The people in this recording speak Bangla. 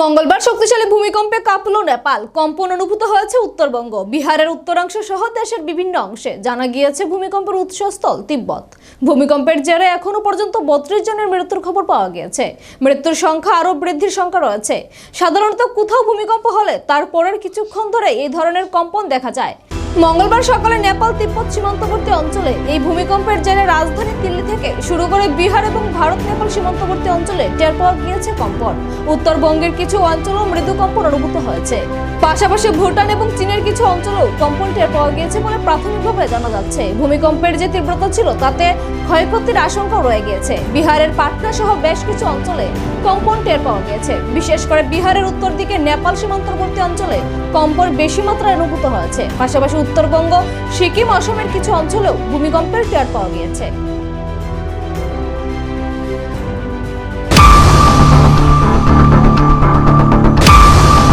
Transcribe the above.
মঙ্গলবার শক্তিশালী ভূমিকম্পে কাঁপল নেপাল। কম্পন অনুভূত হয়েছে উত্তরবঙ্গ। বিহারের উত্তরাংশ সহ দেশের বিভিন্ন অংশে জানা গিয়েছে ভূমিকম্পের উৎসস্থল তিব্বত। ভূমিকম্পের জেরে এখনও পর্যন্ত বত্রিশ জনের মৃত্যুর খবর পাওয়া গিয়েছে। মৃত্যুর সংখ্যা আরও বৃদ্ধির সংখ্যা রয়েছে। সাধারণত কোথাও ভূমিকম্প হলে তারপরের কিছুক্ষণ ধরে এই ধরনের কম্পন দেখা যায়। মঙ্গলবার সকালে নেপাল, তিব্বত সীমান্তবর্তী অঞ্চলে এই ভূমিকম্পের জেরে রাজধানী দিল্লি থেকে শুরু করে বিহার এবং ভারত নেপাল সীমান্তবর্তী অঞ্চলে টের পাওয়া গিয়েছে কম্পন। উত্তরবঙ্গের কিছু অঞ্চলেও মৃদু কম্পন অনুভূত হয়েছে। পাশাপাশি ভুটান এবং চীনের কিছু অঞ্চলেও কম্পন টের পাওয়া গিয়েছে বলে প্রাথমিকভাবে জানা যাচ্ছে। ভূমিকম্পের যে তীব্রতা ছিল, তাতে ক্ষয়ক্ষতির আশঙ্কা রয়ে গিয়েছে। বিহারের পাটনা সহ বেশ কিছু অঞ্চলে কম্পন টের পাওয়া গিয়েছে। বিশেষ করে বিহারের উত্তর দিকে নেপাল সীমান্তবর্তী অঞ্চলে কম্পন বেশি মাত্রায় অনুভূত হয়েছে। পাশাপাশি উত্তরবঙ্গ সিকিম অসমের কিছু অঞ্চলেও ভূমিকম্পের টের পাওয়া গিয়েছে।